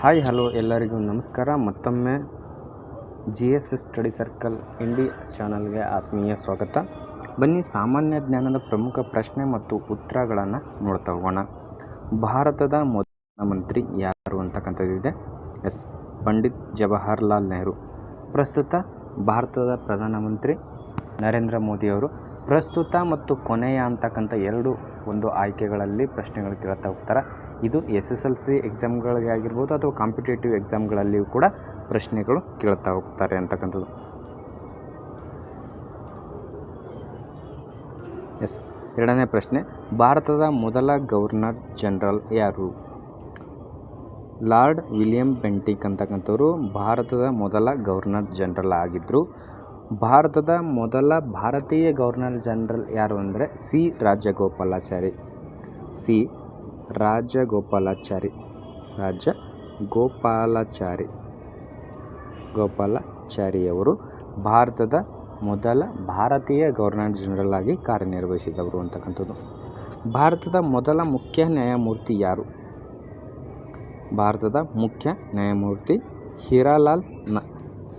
Hi hello ಎಲ್ಲರಿಗೂ ನಮಸ್ಕಾರ. ಮತ್ತೊಮ್ಮೆ G S S study circle Indi ಚಾನಲ್ಗೆ ಆತ್ಮೀಯ ಸ್ವಾಗತ. ಬನ್ನಿ, ಸಾಮಾನ್ಯ ಜ್ಞಾನದ ಪ್ರಮುಖ ಪ್ರಶ್ನೆ ಮತ್ತು ಉತ್ತರಗಳನ್ನು ನೋಡ್ತಾ ಹೋಗೋಣ. ಭಾರತದ ಮೊದಲ ಮಂತ್ರಿ ಯಾರು ಅಂತಕ್ಕಂಥದ್ದಿದೆ ಎಸ್, ಪಂಡಿತ್ ಜವಾಹರ್ಲಾಲ್ ನೆಹರು. ಪ್ರಸ್ತುತ ಭಾರತದ ಪ್ರಧಾನಮಂತ್ರಿ ನರೇಂದ್ರ ಮೋದಿಯವರು ಪ್ರಸ್ತುತ ಮತ್ತು ಕೊನೆಯ ಅಂತಕ್ಕಂಥ ಎರಡು ಒಂದು ಆಯ್ಕೆಗಳಲ್ಲಿ ಪ್ರಶ್ನೆಗಳು ಕೇಳ್ತಾ ಹೋಗ್ತಾರೆ. ಇದು ಎಸ್ ಎಸ್ ಎಲ್ ಸಿ ಎಕ್ಸಾಮ್ಗಳಿಗೆ ಆಗಿರ್ಬೋದು ಅಥವಾ ಕಾಂಪಿಟೇಟಿವ್ ಎಕ್ಸಾಮ್ಗಳಲ್ಲಿಯೂ ಕೂಡ ಪ್ರಶ್ನೆಗಳು ಕೇಳ್ತಾ ಹೋಗ್ತಾರೆ ಅಂತಕ್ಕಂಥದ್ದು. ಎಸ್ ಎರಡನೇ ಪ್ರಶ್ನೆ, ಭಾರತದ ಮೊದಲ ಗವರ್ನರ್ ಜನರಲ್ ಯಾರು? ಲಾರ್ಡ್ ವಿಲಿಯಂ ಬೆಂಟಿಕ್ ಅಂತಕ್ಕಂಥವ್ರು ಭಾರತದ ಮೊದಲ ಗವರ್ನರ್ ಜನರಲ್ ಆಗಿದ್ದರು ಭಾರತದ ಮೊದಲ ಭಾರತೀಯ ಗವರ್ನರ್ ಜನರಲ್ ಯಾರು ಅಂದರೆ ಸಿ ರಾಜಗೋಪಾಲಾಚಾರಿ. ಸಿ ರಾಜಗೋಪಾಲಾಚಾರಿ. ರಾಜ ಗೋಪಾಲಾಚಾರಿ ಗೋಪಾಲಾಚಾರಿಯವರು ಭಾರತದ ಮೊದಲ ಭಾರತೀಯ ಗವರ್ನರ್ ಜನರಲ್ ಆಗಿ ಕಾರ್ಯನಿರ್ವಹಿಸಿದವರು ಅಂತಕ್ಕಂಥದ್ದು. ಭಾರತದ ಮೊದಲ ಮುಖ್ಯ ನ್ಯಾಯಮೂರ್ತಿ ಯಾರು? ಭಾರತದ ಮುಖ್ಯ ನ್ಯಾಯಮೂರ್ತಿ ಹಿರಾಲಾಲ್ನ,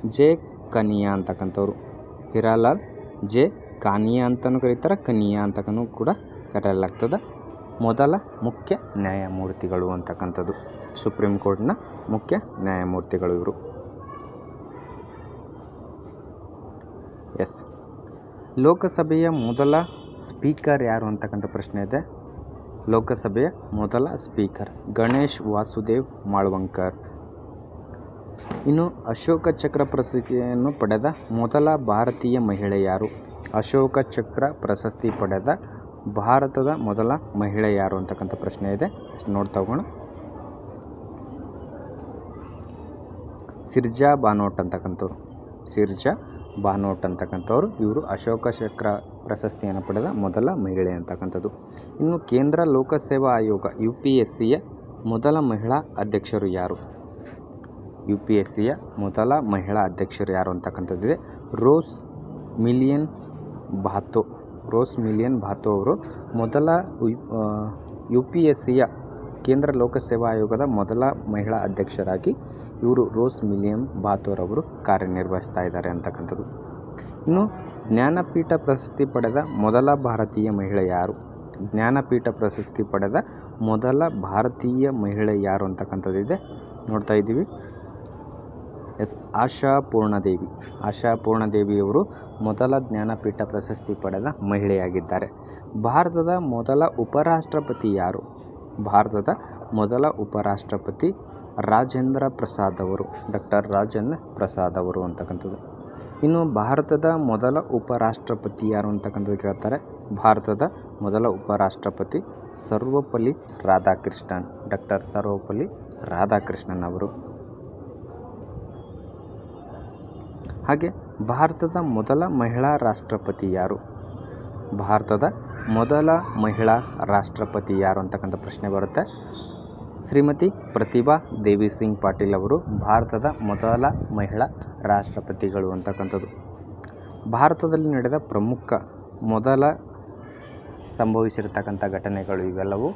ಜೆ ಕನಿಯಾ ಅಂತಕ್ಕಂಥವ್ರು. ಹಿರಾಲಾಲ್ ಜೆ ಕಾನಿಯಾ ಅಂತಲೂ ಕರೀತಾರೆ, ಕನಿಯಾ ಅಂತಕ್ಕೂ ಕೂಡ ಕರೆಯಲಾಗ್ತದೆ. ಮೊದಲ ಮುಖ್ಯ ನ್ಯಾಯಮೂರ್ತಿಗಳು ಅಂತಕ್ಕಂಥದ್ದು. ಸುಪ್ರೀಂ ಕೋರ್ಟ್ನ ಮುಖ್ಯ ನ್ಯಾಯಮೂರ್ತಿಗಳು ಇವರು. ಎಸ್. ಲೋಕಸಭೆಯ ಮೊದಲ ಸ್ಪೀಕರ್ ಯಾರು ಅಂತಕ್ಕಂಥ ಪ್ರಶ್ನೆ ಇದೆ. ಲೋಕಸಭೆಯ ಮೊದಲ ಸ್ಪೀಕರ್ ಗಣೇಶ್ ವಾಸುದೇವ್ ಮಾಳ್ವಂಕರ್. ಇನ್ನು ಅಶೋಕ ಚಕ್ರ ಪ್ರಶಸ್ತಿಯನ್ನು ಪಡೆದ ಮೊದಲ ಭಾರತೀಯ ಮಹಿಳೆ ಯಾರು? ಅಶೋಕ ಚಕ್ರ ಪ್ರಶಸ್ತಿ ಪಡೆದ ಭಾರತದ ಮೊದಲ ಮಹಿಳೆ ಯಾರು ಅಂತಕ್ಕಂಥ ಪ್ರಶ್ನೆ ಇದೆ. ನೋಡ್ತಾ ಹೋಗೋಣ. ಸಿರ್ಜಾ ಬಾನೋಟ್ ಅಂತಕ್ಕಂಥವ್ರು. ಸಿರ್ಜಾ ಬಾನೋಟ್ ಅಂತಕ್ಕಂಥವ್ರು. ಇವರು ಅಶೋಕ ಚಕ್ರ ಪ್ರಶಸ್ತಿಯನ್ನು ಪಡೆದ ಮೊದಲ ಮಹಿಳೆ ಅಂತಕ್ಕಂಥದ್ದು. ಇನ್ನು ಕೇಂದ್ರ ಲೋಕಸೇವಾ ಆಯೋಗ, ಯು ಪಿ ಎಸ್ ಸಿಯ ಮೊದಲ ಮಹಿಳಾ ಅಧ್ಯಕ್ಷರು ಯಾರು? ಯು ಪಿ ಎಸ್ ಸಿಯ ಮೊದಲ ಮಹಿಳಾ ಅಧ್ಯಕ್ಷರು ಯಾರು ಅಂತಕ್ಕಂಥದ್ದಿದೆ. Rose Millian Bathew Rose Millian Bathew ಅವರು ಮೊದಲ ಯು ಪಿ ಎಸ್ ಸಿಯ ಕೇಂದ್ರ ಲೋಕಸೇವಾ ಆಯೋಗದ ಮೊದಲ ಮಹಿಳಾ ಅಧ್ಯಕ್ಷರಾಗಿ ಇವರು ರೋಸ್ ಮಿಲಿಯನ್ ಭಾತೋರವರು ಕಾರ್ಯನಿರ್ವಹಿಸ್ತಾ ಇದ್ದಾರೆ ಅಂತಕ್ಕಂಥದ್ದು. ಇನ್ನು ಜ್ಞಾನಪೀಠ ಪ್ರಶಸ್ತಿ ಪಡೆದ ಮೊದಲ ಭಾರತೀಯ ಮಹಿಳೆ ಯಾರು? ಜ್ಞಾನಪೀಠ ಪ್ರಶಸ್ತಿ ಪಡೆದ ಮೊದಲ ಭಾರತೀಯ ಮಹಿಳೆ ಯಾರು ಅಂತಕ್ಕಂಥದ್ದಿದೆ ನೋಡ್ತಾ ಇದ್ದೀವಿ. ಎಸ್ ಆಶಾ ಪೂರ್ಣದೇವಿ ಆಶಾ ಪೂರ್ಣದೇವಿಯವರು ಮೊದಲ ಜ್ಞಾನಪೀಠ ಪ್ರಶಸ್ತಿ ಪಡೆದ ಮಹಿಳೆಯಾಗಿದ್ದಾರೆ. ಭಾರತದ ಮೊದಲ ಉಪರಾಷ್ಟ್ರಪತಿ ಯಾರು? ಭಾರತದ ಮೊದಲ ಉಪರಾಷ್ಟ್ರಪತಿ ರಾಜೇಂದ್ರ ಪ್ರಸಾದ್ ಅವರು. ಡಾಕ್ಟರ್ ರಾಜೇಂದ್ರ ಪ್ರಸಾದ್ ಅವರು ಅಂತಕ್ಕಂಥದ್ದು. ಇನ್ನು ಭಾರತದ ಮೊದಲ ಉಪರಾಷ್ಟ್ರಪತಿ ಯಾರು ಅಂತಕ್ಕಂಥದ್ದು ಕೇಳ್ತಾರೆ? ಭಾರತದ ಮೊದಲ ಉಪರಾಷ್ಟ್ರಪತಿ ಸರ್ವಪಲ್ಲಿ ರಾಧಾಕೃಷ್ಣನ್. ಡಾಕ್ಟರ್ ಸರ್ವಪಲ್ಲಿ ರಾಧಾಕೃಷ್ಣನ್ ಅವರು. ಹಾಗೆ ಭಾರತದ ಮೊದಲ ಮಹಿಳಾ ರಾಷ್ಟ್ರಪತಿ ಯಾರು? ಭಾರತದ ಮೊದಲ ಮಹಿಳಾ ರಾಷ್ಟ್ರಪತಿ ಯಾರು ಅಂತಕ್ಕಂಥ ಪ್ರಶ್ನೆ ಬರುತ್ತೆ. ಶ್ರೀಮತಿ ಪ್ರತಿಭಾ ದೇವಿ ಸಿಂಗ್ ಪಾಟೀಲ್ ಅವರು ಭಾರತದ ಮೊದಲ ಮಹಿಳಾ ರಾಷ್ಟ್ರಪತಿಗಳು ಅಂತಕ್ಕಂಥದ್ದು. ಭಾರತದಲ್ಲಿ ನಡೆದ ಪ್ರಮುಖ ಮೊದಲ ಸಂಭವಿಸಿರ್ತಕ್ಕಂಥ ಘಟನೆಗಳು ಇವೆಲ್ಲವೂ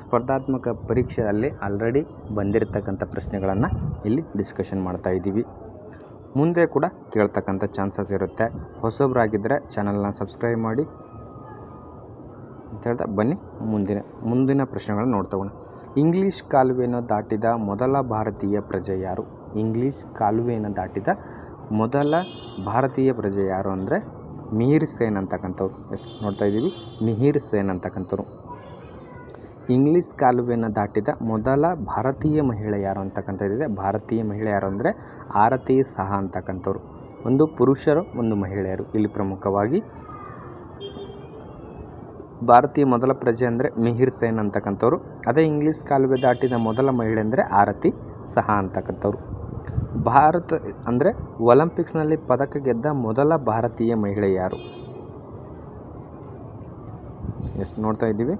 ಸ್ಪರ್ಧಾತ್ಮಕ ಪರೀಕ್ಷೆಯಲ್ಲಿ ಆಲ್ರೆಡಿ ಬಂದಿರತಕ್ಕಂಥ ಪ್ರಶ್ನೆಗಳನ್ನು ಇಲ್ಲಿ ಡಿಸ್ಕಷನ್ ಮಾಡ್ತಾ ಇದ್ದೀವಿ. ಮುಂದೆ ಕೂಡ ಕೇಳ್ತಕ್ಕಂಥ ಚಾನ್ಸಸ್ ಇರುತ್ತೆ. ಹೊಸಬ್ರಾಗಿದ್ದರೆ ಚಾನಲ್ನ ಸಬ್ಸ್ಕ್ರೈಬ್ ಮಾಡಿ. ಅಂತ ಹೇಳ್ತಾ ಬನ್ನಿ, ಮುಂದಿನ ಮುಂದಿನ ಪ್ರಶ್ನೆಗಳನ್ನು ನೋಡ್ತಗೋಣ ಇಂಗ್ಲೀಷ್ ಕಾಲುವೆಯನ್ನು ದಾಟಿದ ಮೊದಲ ಭಾರತೀಯ ಪ್ರಜೆ ಯಾರು? ಇಂಗ್ಲೀಷ್ ಕಾಲುವೆಯನ್ನು ದಾಟಿದ ಮೊದಲ ಭಾರತೀಯ ಪ್ರಜೆ ಯಾರು ಅಂದರೆ ಮಿಹಿರ್ ಸೇನ್ ಅಂತಕ್ಕಂಥವ್ರು. ಎಸ್, ನೋಡ್ತಾ ಇದ್ದೀವಿ. ಮಿಹಿರ್ ಸೇನ್ ಅಂತಕ್ಕಂಥವ್ರು. ಇಂಗ್ಲೀಷ್ ಕಾಲುವೆಯನ್ನು ದಾಟಿದ ಮೊದಲ ಭಾರತೀಯ ಮಹಿಳೆ ಯಾರು ಅಂತಕ್ಕಂಥದ್ದಿದೆ ಭಾರತೀಯ ಮಹಿಳೆ ಯಾರು ಅಂದರೆ ಆರತಿ ಸಹ ಅಂತಕ್ಕಂಥವ್ರು. ಒಂದು ಪುರುಷರು, ಒಂದು ಮಹಿಳೆಯರು. ಇಲ್ಲಿ ಪ್ರಮುಖವಾಗಿ ಭಾರತೀಯ ಮೊದಲ ಪ್ರಜೆ ಅಂದರೆ ಮಿಹಿರ್ ಸೇನ್ ಅಂತಕ್ಕಂಥವ್ರು. ಅದೇ ಇಂಗ್ಲೀಷ್ ಕಾಲುವೆ ದಾಟಿದ ಮೊದಲ ಮಹಿಳೆ ಅಂದರೆ ಆರತಿ ಸಹ ಅಂತಕ್ಕಂಥವ್ರು. ಭಾರತ ಅಂದರೆ ಒಲಿಂಪಿಕ್ಸ್ನಲ್ಲಿ ಪದಕ ಗೆದ್ದ ಮೊದಲ ಭಾರತೀಯ ಮಹಿಳೆ ಯಾರು? ಎಸ್, ನೋಡ್ತಾ ಇದ್ದೀವಿ.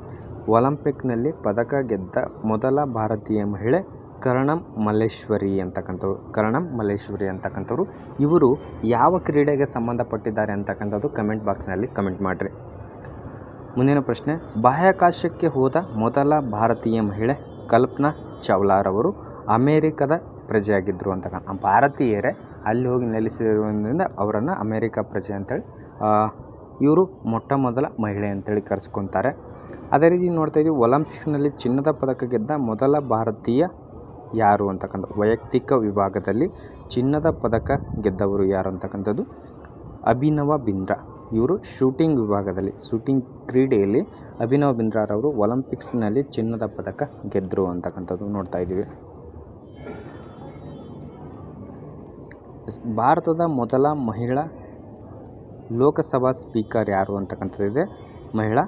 ಒಲಿಂಪಿಕ್ನಲ್ಲಿ ಪದಕ ಗೆದ್ದ ಮೊದಲ ಭಾರತೀಯ ಮಹಿಳೆ ಕರಣಂ ಮಲ್ಲೇಶ್ವರಿ ಅಂತಕ್ಕಂಥವ್ರು. ಕರಣಂ ಮಲ್ಲೇಶ್ವರಿ ಅಂತಕ್ಕಂಥವ್ರು. ಇವರು ಯಾವ ಕ್ರೀಡೆಗೆ ಸಂಬಂಧಪಟ್ಟಿದ್ದಾರೆ ಅಂತಕ್ಕಂಥದ್ದು ಕಮೆಂಟ್ ಬಾಕ್ಸ್ನಲ್ಲಿ ಕಮೆಂಟ್ ಮಾಡಿರಿ. ಮುಂದಿನ ಪ್ರಶ್ನೆ, ಬಾಹ್ಯಾಕಾಶಕ್ಕೆ ಹೋದ ಮೊದಲ ಭಾರತೀಯ ಮಹಿಳೆ ಕಲ್ಪನಾ ಚಾವ್ಲಾರವರು ಅಮೇರಿಕದ ಪ್ರಜೆಯಾಗಿದ್ದರು ಅಂತಕ್ಕಂಥ ಭಾರತೀಯರೇ ಅಲ್ಲಿ ಹೋಗಿ ನೆಲೆಸಿರುವುದರಿಂದ ಅವರನ್ನು ಅಮೇರಿಕ ಪ್ರಜೆ ಅಂತೇಳಿ ಇವರು ಮೊಟ್ಟ ಮೊದಲ ಮಹಿಳೆ ಅಂತೇಳಿ ಕರೆಸ್ಕೊತಾರೆ. ಅದೇ ರೀತಿ ನೋಡ್ತಾ ಇದ್ದೀವಿ, ಒಲಂಪಿಕ್ಸ್ನಲ್ಲಿ ಚಿನ್ನದ ಪದಕ ಗೆದ್ದ ಮೊದಲ ಭಾರತೀಯ ಯಾರು ಅಂತಕ್ಕಂಥ, ವೈಯಕ್ತಿಕ ವಿಭಾಗದಲ್ಲಿ ಚಿನ್ನದ ಪದಕ ಗೆದ್ದವರು ಯಾರು ಅಂತಕ್ಕಂಥದ್ದು? ಅಭಿನವ ಬಿಂದ್ರಾ. ಇವರು ಶೂಟಿಂಗ್ ವಿಭಾಗದಲ್ಲಿ, ಶೂಟಿಂಗ್ ಕ್ರೀಡೆಯಲ್ಲಿ ಅಭಿನವ್ ಬಿಂದ್ರಾರವರು ಒಲಂಪಿಕ್ಸ್ನಲ್ಲಿ ಚಿನ್ನದ ಪದಕ ಗೆದ್ದರು ಅಂತಕ್ಕಂಥದ್ದು ನೋಡ್ತಾ ಇದ್ದೀವಿ. ಭಾರತದ ಮೊದಲ ಮಹಿಳಾ ಲೋಕಸಭಾ ಸ್ಪೀಕರ್ ಯಾರು ಅಂತಕ್ಕಂಥದ್ದಿದೆ? ಮಹಿಳಾ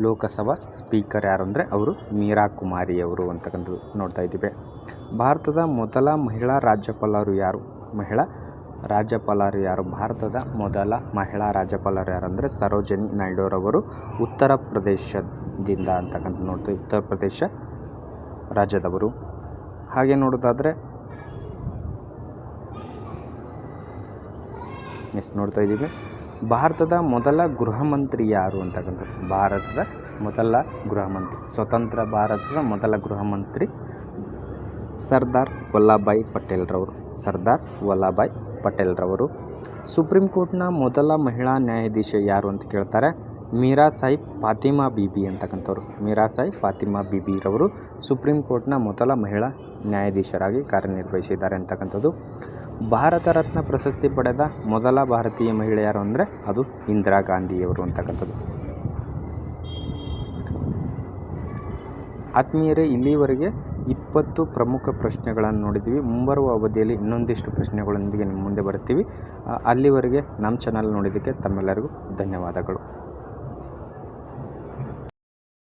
ಲೋಕಸಭಾ ಸ್ಪೀಕರ್ ಯಾರು ಅಂದರೆ ಅವರು ಮೀರಾ ಕುಮಾರಿ ಅವರು ಅಂತಕ್ಕಂಥದ್ದು ನೋಡ್ತಾ ಇದ್ದೀವಿ. ಭಾರತದ ಮೊದಲ ಮಹಿಳಾ ರಾಜ್ಯಪಾಲರು ಯಾರು? ಮಹಿಳಾ ರಾಜ್ಯಪಾಲರು ಯಾರು? ಭಾರತದ ಮೊದಲ ಮಹಿಳಾ ರಾಜ್ಯಪಾಲರು ಯಾರು ಅಂದರೆ ಸರೋಜಿನಿ ನಾಯ್ಡುರವರು ಉತ್ತರ ಪ್ರದೇಶದಿಂದ ಅಂತಕ್ಕಂಥ ನೋಡ್ತೀವಿ ಉತ್ತರ ಪ್ರದೇಶ ರಾಜ್ಯದವರು. ಹಾಗೆ ನೋಡೋದಾದರೆ ಎಷ್ಟು ನೋಡ್ತಾ ಇದ್ದೀವಿ. ಭಾರತದ ಮೊದಲ ಗೃಹ ಮಂತ್ರಿ ಯಾರು ಅಂತಕ್ಕಂಥದ್ದು ಭಾರತದ ಮೊದಲ ಗೃಹ ಮಂತ್ರಿ ಸ್ವತಂತ್ರ ಭಾರತದ ಮೊದಲ ಗೃಹ ಮಂತ್ರಿ ಸರ್ದಾರ್ ವಲ್ಲಭಾಯ್ ಪಟೇಲ್ರವರು. ಸರ್ದಾರ್ ವಲ್ಲಭಾಯ್ ಪಟೇಲ್ರವರು. ಸುಪ್ರೀಂ ಕೋರ್ಟ್ನ ಮೊದಲ ಮಹಿಳಾ ನ್ಯಾಯಾಧೀಶ ಯಾರು ಅಂತ ಕೇಳ್ತಾರೆ? ಮೀರಾ ಸಾಹಿಬ್ ಫಾತಿಮಾ ಬೀಬಿ ಅಂತಕ್ಕಂಥವ್ರು. ಮೀರಾ ಸಾಹಿಬ್ ಫಾತಿಮಾ ಬೀಬಿರವರು ಸುಪ್ರೀಂ ಕೋರ್ಟ್ನ ಮೊದಲ ಮಹಿಳಾ ನ್ಯಾಯಾಧೀಶರಾಗಿ ಕಾರ್ಯನಿರ್ವಹಿಸಿದ್ದಾರೆ ಅಂತಕ್ಕಂಥದ್ದು. ಭಾರತ ರತ್ನ ಪ್ರಶಸ್ತಿ ಪಡೆದ ಮೊದಲ ಭಾರತೀಯ ಮಹಿಳೆ ಯಾರು ಅಂದರೆ ಅದು ಇಂದಿರಾ ಗಾಂಧಿಯವರು ಅಂತಕ್ಕಂಥದ್ದು. ಆತ್ಮೀಯರೇ, ಇಲ್ಲಿವರೆಗೆ ಇಪ್ಪತ್ತು ಪ್ರಮುಖ ಪ್ರಶ್ನೆಗಳನ್ನು ನೋಡಿದ್ದೀವಿ. ಮುಂಬರುವ ಅವಧಿಯಲ್ಲಿ ಇನ್ನೊಂದಿಷ್ಟು ಪ್ರಶ್ನೆಗಳೊಂದಿಗೆ ನಿಮ್ಮ ಮುಂದೆ ಬರ್ತೀವಿ. ಅಲ್ಲಿವರೆಗೆ ನಮ್ಮ ಚಾನಲ್ ನೋಡಿದ್ದಕ್ಕೆ ತಮ್ಮೆಲ್ಲರಿಗೂ ಧನ್ಯವಾದಗಳು.